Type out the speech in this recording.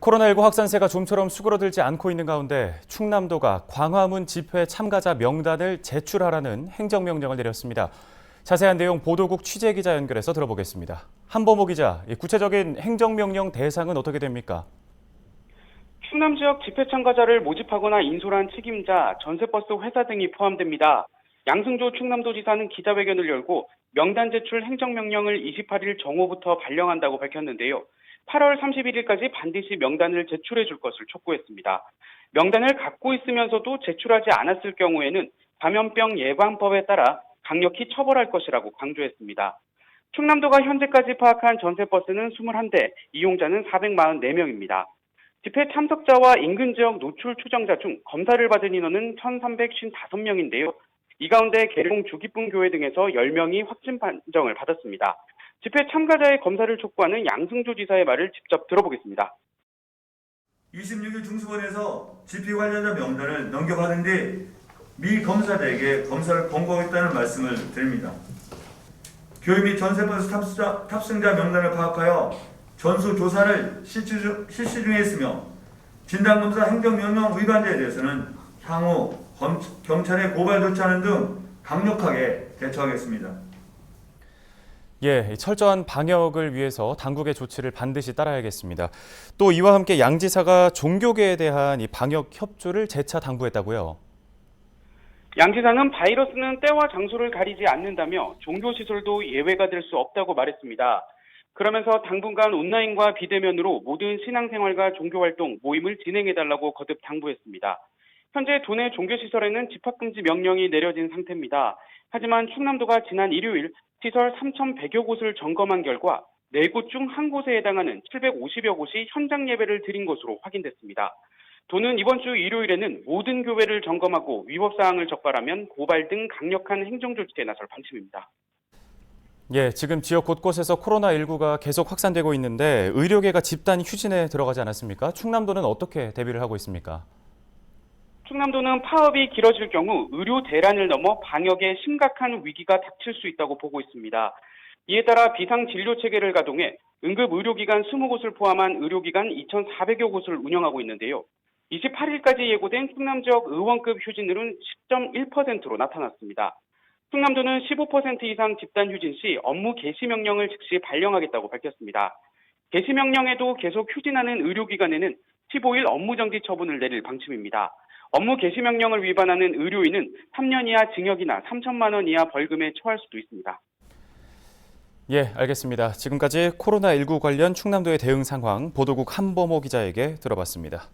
코로나19 확산세가 좀처럼 수그러들지 않고 있는 가운데 충남도가 광화문 집회 참가자 명단을 제출하라는 행정명령을 내렸습니다. 자세한 내용 보도국 취재기자 연결해서 들어보겠습니다. 한범호 기자, 이 구체적인 행정명령 대상은 어떻게 됩니까? 충남 지역 집회 참가자를 모집하거나 인솔한 책임자, 전세버스 회사 등이 포함됩니다. 양승조 충남도지사는 기자회견을 열고 명단 제출 행정명령을 28일 정오부터 발령한다고 밝혔는데요. 8월 31일까지 반드시 명단을 제출해 줄 것을 촉구했습니다. 명단을 갖고 있으면서도 제출하지 않았을 경우에는 감염병 예방법에 따라 강력히 처벌할 것이라고 강조했습니다. 충남도가 현재까지 파악한 전세버스는 21대, 이용자는 444명입니다. 집회 참석자와 인근 지역 노출 추정자 중 검사를 받은 인원은 1,355명인데요. 이 가운데 계룡 주기쁨 교회 등에서 10명이 확진 판정을 받았습니다. 집회 참가자의 검사를 촉구하는 양승조 지사의 말을 직접 들어보겠습니다. 26일 중수본에서 집회 관련자 명단을 넘겨받은 뒤 미 검사들에게 검사를 권고하겠다는 말씀을 드립니다. 교회 및 전세버스 탑승자, 탑승자 명단을 파악하여 전수 조사를 실시, 중- 실시 중에 있으며 진단검사 행정명령 위반자에 대해서는 향후 검, 경찰에 고발 조치하는 등 강력하게 대처하겠습니다. 예, 이 철저한 방역을 위해서 당국의 조치를 반드시 따라야겠습니다. 또 이와 함께 양 지사가 종교계에 대한 이 방역 협조를 재차 당부했다고요. 양 지사는 바이러스는 때와 장소를 가리지 않는다며 종교 시설도 예외가 될 수 없다고 말했습니다. 그러면서 당분간 온라인과 비대면으로 모든 신앙생활과 종교활동, 모임을 진행해달라고 거듭 당부했습니다. 현재 도내 종교시설에는 집합금지 명령이 내려진 상태입니다. 하지만 충남도가 지난 일요일 시설 3,100여 곳을 점검한 결과 4곳 중 한 곳에 해당하는 750여 곳이 현장 예배를 드린 것으로 확인됐습니다. 도는 이번 주 일요일에는 모든 교회를 점검하고 위법 사항을 적발하면 고발 등 강력한 행정 조치에 나설 방침입니다. 예, 지금 지역 곳곳에서 코로나19가 계속 확산되고 있는데 의료계가 집단 휴진에 들어가지 않았습니까? 충남도는 어떻게 대비를 하고 있습니까? 충남도는 파업이 길어질 경우 의료 대란을 넘어 방역에 심각한 위기가 닥칠 수 있다고 보고 있습니다. 이에 따라 비상 진료 체계를 가동해 응급 의료기관 20곳을 포함한 의료기관 2,400여 곳을 운영하고 있는데요. 28일까지 예고된 충남 지역 의원급 휴진율은 10.1%로 나타났습니다. 충남도는 15% 이상 집단 휴진 시 업무 개시 명령을 즉시 발령하겠다고 밝혔습니다. 개시 명령에도 계속 휴진하는 의료기관에는 15일 업무 정지 처분을 내릴 방침입니다. 업무 개시 명령을 위반하는 의료인은 3년 이하 징역이나 3천만 원 이하 벌금에 처할 수도 있습니다. 예, 알겠습니다. 지금까지 코로나19 관련 충남도의 대응 상황 보도국 한범호 기자에게 들어봤습니다.